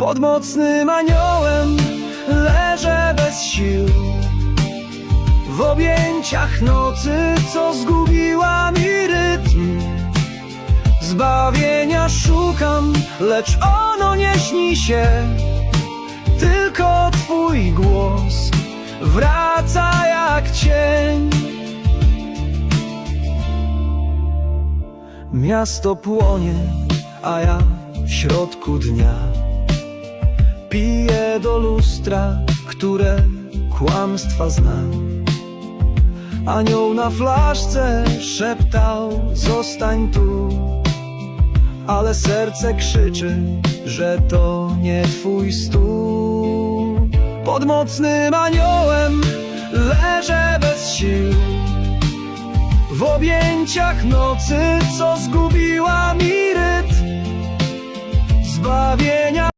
Pod mocnym aniołem leżę bez sił. W objęciach nocy, co zgubiła mi rytm. Zbawienia szukam, lecz ono nie śni się. Tylko twój głos wraca jak cień. Miasto płonie, a ja w środku dnia Do lustra, które kłamstwa zna. Anioł na flaszce szeptał, zostań tu. Ale serce krzyczy, że to nie twój stół. Pod mocnym aniołem leżę bez sił. W objęciach nocy, co zgubiła mi rytm. Zbawienia